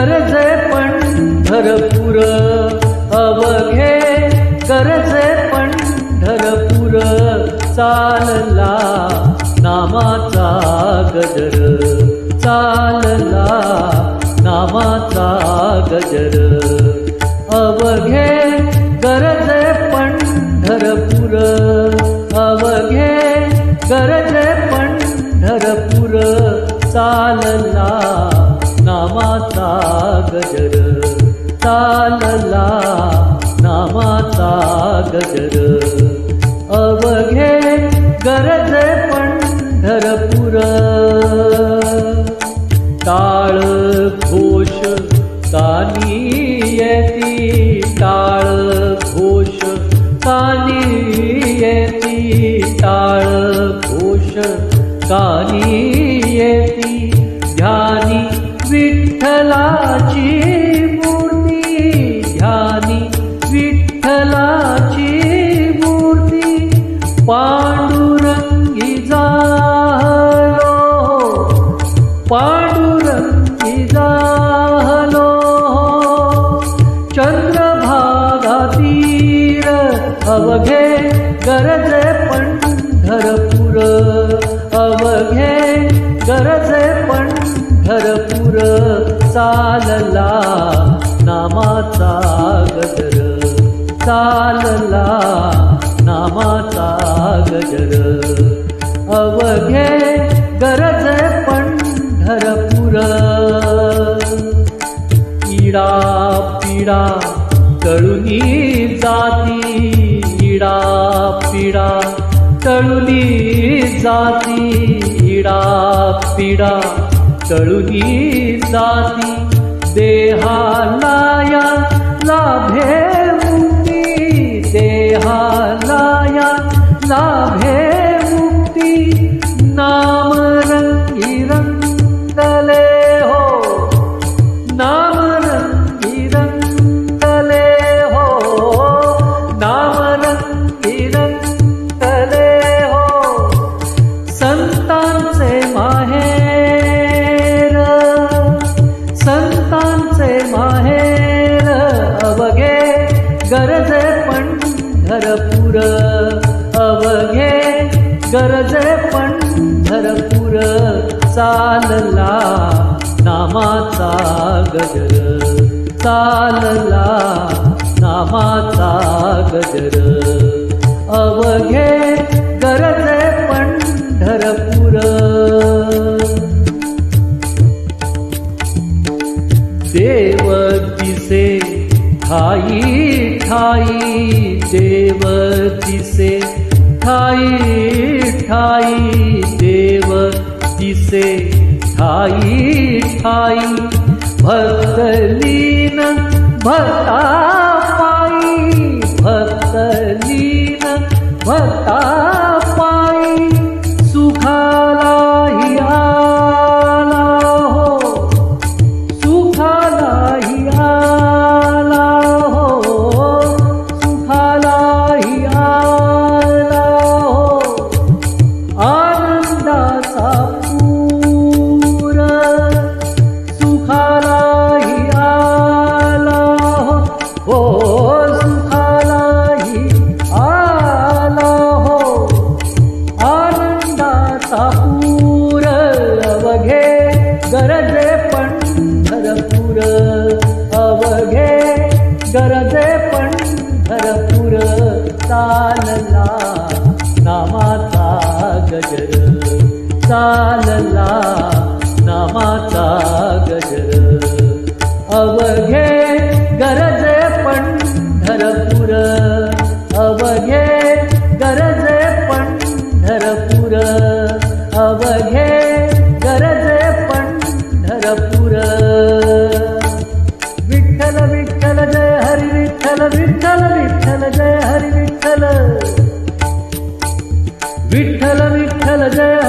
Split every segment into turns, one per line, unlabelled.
करजे पण धरपूर अवघे करजे पण धरपूर चालला नामाचा गजर. चालला नामाचा गजर. अवघे गरजे पण धरपूर अवघे गरजे पण धरपूर चालला नामाचा गजर. चालला नामाचा गजर. अवघे गरज पंढरपूर. टाळ घोष कानी येती टाळ घोष कानी येती टाळ घोष कानी येती. ध्यानी विठ्ठलाची मूर्ती ध्यानी विठ्ठलाची मूर्ती पांडुरंगी जालो पांडुरंगी जालो चंद्रभागा तीर अवघे गरज चालला नामाचा गजर. चालला नामाचा गजर. अवघे गरज पंढरपूर. इडा पिडा तळुनी जाती. इडा पिडा तळुनी जाती. इडा पिडा तळुनी जाती देहालाया लाभे मुक्ती देहालाया लाभ गरजे पंढरपूर अवघे गरजे पंढरपूर चालला नामाचा गजर. चालला नामाचा गजर. अवघे गरजे पंढरपूर देव दिसे ठाई ठाई देव दिसे ठाई ठाई देव दिसे ठाई ठाई भक्तलीन भक्ता पाई भक्तलीन भक्ता पाई गरजे पंढरपूर अवघे गरजे पंढरपूर चालला नामाचा गजर चालला नामाचा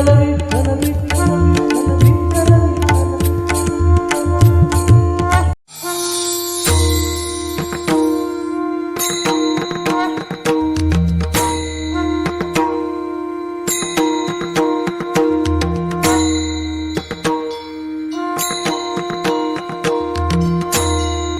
Hello.